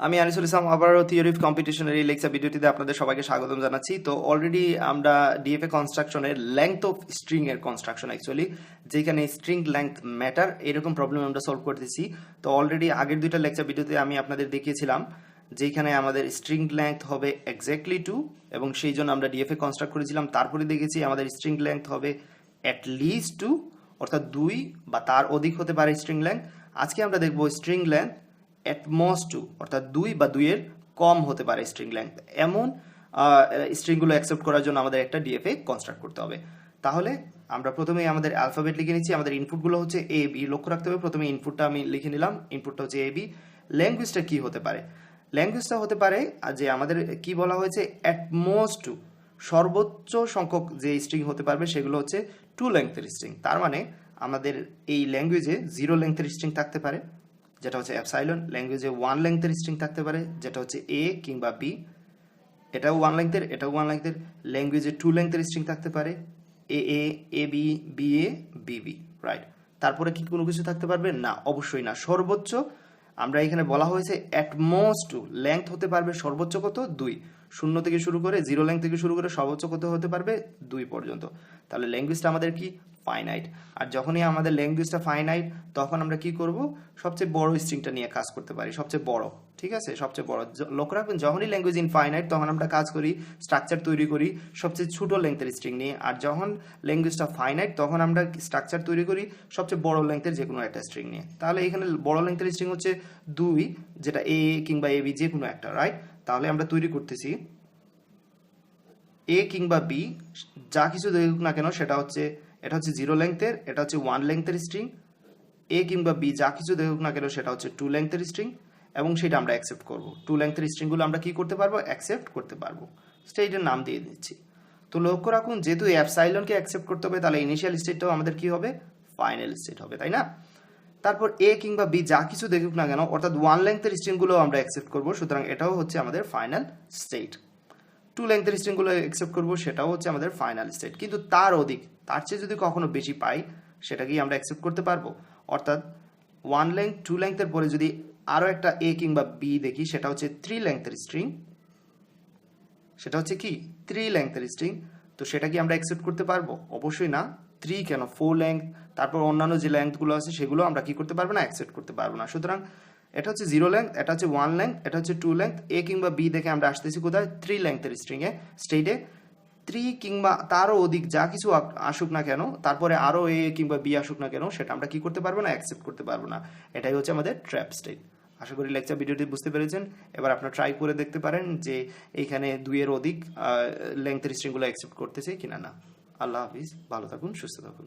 আমি আনিসুল ইসলাম আবারও theory of কম্পিটিশনের এই লেকচার ভিডিওটিতে আপনাদের সবাইকে স্বাগতম জানাচ্ছি। তো অলরেডি আমরা ডিএফএ কনস্ট্রাকশনের লেংথ অফ স্ট্রিং এর কনস্ট্রাকশন অ্যাকচুয়ালি যেখানে স্ট্রিং লেংথ ম্যাটার এরকম প্রবলেম আমরা সলভ করতেছি। তো অলরেডি আগের দুইটা লেকচার ভিডিওতে আমি আপনাদের দেখিয়েছিলাম, যেখানে আমাদের স্ট্রিং লেংথ হবে এক্স্যাক্টলি টু এবং সেই জন্য আমরা ডিএফএ কনস্ট্রাক্ট করেছিলাম। তারপরে দেখেছি আমাদের স্ট্রিং লেংথ হবে অ্যাট লিস্ট টু অর্থাৎ দুই বা তার অধিক হতে পারে স্ট্রিং লেংথ আজকে আমরা দেখব স্ট্রিং লেংথ অ্যাটমোস্ট টু অর্থাৎ দুই বা দুইয়ের কম হতে পারে স্ট্রিং লেংথ এমন স্ট্রিংগুলো অ্যাকসেপ্ট করার জন্য আমাদের একটা ডিএফএ কনস্ট্রাক্ট করতে হবে। তাহলে আমরা প্রথমে আমাদের অ্যালফাবেট লিখে নিচ্ছি। আমাদের ইনপুটগুলো হচ্ছে এ বি লক্ষ্য রাখতে হবে। প্রথমে ইনপুটটা আমি লিখে নিলাম। ইনপুটটা হচ্ছে এ বি ল্যাঙ্গুয়েজটা কী হতে পারে? ল্যাঙ্গুয়েজটা হতে পারে যে আমাদের কি বলা হয়েছে অ্যাটমোস্ট টু সর্বোচ্চ সংখ্যক যে স্ট্রিং হতে পারবে সেগুলো হচ্ছে টু লেংথের স্ট্রিং তার মানে আমাদের এই ল্যাঙ্গুয়েজে জিরো লেংথের স্ট্রিং থাকতে পারে। যেটা হচ্ছে অ্যাপসাইলন ল্যাঙ্গুয়েজে ওয়ান লেংথের স্ট্রিং থাকতে পারে, যেটা হচ্ছে এ কিংবা বি এটাও ওয়ান লেংথের এটাও ওয়ান লেংথের ল্যাঙ্গুয়েজে টু লেংথের স্ট্রিং থাকতে পারে A A A B B A B B right তারপরে কি কোনো কিছু থাকতে পারবে? না, অবশ্যই না। সর্বোচ্চ, আমরা এখানে বলা হয়েছে অ্যাটমোস্ট টু লেংথ হতে পারবে সর্বোচ্চ কত? দুই। শূন্য থেকে শুরু করে জিরো লেংথ থেকে শুরু করে সর্বোচ্চ কত হতে পারবে? দুই পর্যন্ত। তাহলে ল্যাঙ্গুয়েজটা আমাদের কি? ফাইনাইট আর যখনই আমাদের ল্যাঙ্গুয়েজটা ফাইনাইট তখন আমরা কি করব? সবচেয়ে বড় স্ট্রিংটা নিয়ে কাজ করতে পারি, সবচেয়ে বড়, ঠিক আছে? সবচেয়ে বড়। লক্ষ্য রাখবেন, যখনই ল্যাঙ্গুয়েজ ইনফাইনাইট তখন আমরা কাজ করি স্ট্রাকচার তৈরি করি, সবচেয়ে ছোট লেংথের স্ট্রিং নিয়ে। আর যখন ল্যাঙ্গুয়েজটা ফাইনাইট তখন আমরা স্ট্রাকচার তৈরি করি, সবচেয়ে বড় লেংথের যে কোনো একটা স্ট্রিং নিয়ে। তাহলে এখানে বড় লেংথের স্ট্রিং হচ্ছে দুই, যেটা এ কিংবা এ বি যে কোনো একটা রাইট তাহলে আমরা তৈরি করতেছি এ কিংবা বি যা কিছু দেখুক না কেন, সেটা হচ্ছে এটা হচ্ছে জিরো লেংথের এটা হচ্ছে ওয়ান লেংথের স্ট্রিং এ কিংবা বি যা কিছু দেখুক না কেন সেটা হচ্ছে টু লেংথের স্ট্রিং এবং সেটা আমরা অ্যাকসেপ্ট করব। টু লেংথের স্ট্রিংগুলো আমরা কি করতে পারব? অ্যাকসেপ্ট করতে পারব। স্টেটের নাম দিয়ে দিচ্ছি। তো লক্ষ্য রাখুন, যেহেতু অ্যাপসাইলনকে অ্যাকসেপ্ট করতে হবে, তাহলে ইনিশিয়াল স্টেটটাও আমাদের কি হবে? ফাইনাল স্টেট হবে, তাই না? তারপর এ কিংবা বি যা কিছু দেখুক না কেন, অর্থাৎ ওয়ান লেংথের স্ট্রিংগুলো আমরা অ্যাকসেপ্ট করব, সুতরাং এটাও হচ্ছে আমাদের ফাইনাল স্টেট টু লেংথের স্ট্রিংগুলো অ্যাকসেপ্ট করব, সেটাও হচ্ছে আমাদের ফাইনাল স্টেট কিন্তু তার অধিক, তার চেয়ে যদি কখনো বেশি পাই সেটাকেই আমরা অ্যাকসেপ্ট করতে পারব? অর্থাৎ ওয়ান লেংথ টু লেংথের পরে যদি আরও একটা এ কিংবা বি দেখি, সেটা হচ্ছে থ্রি লেংথের স্ট্রিং সেটা হচ্ছে কি? থ্রি লেংথের স্ট্রিং তো সেটা কি আমরা অ্যাকসেপ্ট করতে পারব? অবশ্যই না। থ্রি কেন? ফোর লেংথ তারপর অন্যান্য যে লেংথগুলো আছে, সেগুলো আমরা কি করতে পারব না? অ্যাকসেপ্ট করতে পারব না। সুতরাং এটা হচ্ছে জিরো লেংথ এটা হচ্ছে ওয়ান লেংথ এটা হচ্ছে টু লেংথ এ কিংবা বি দেখে আমরা আসতেছি কোথায়? থ্রি লেংথের স্ট্রিংয়ে স্টেটে থ্রি কিংবা তারও অধিক যা কিছু আসুক না কেন, তারপরে আরও এ কিংবা বি আসুক না কেন, সেটা আমরা কি করতে পারব না অ্যাকসেপ্ট করতে পারব না। এটাই হচ্ছে আমাদের ট্র্যাপ স্টেট আশা করি লেকচার ভিডিওটি বুঝতে পেরেছেন। এবার আপনারা ট্রাই করে দেখতে পারেন যে এইখানে দুইয়ের অধিক লেংথের স্ট্রিংগুলো অ্যাকসেপ্ট করতেছে কিনা না। আল্লাহ হাফিজ, ভালো থাকুন, সুস্থ থাকুন।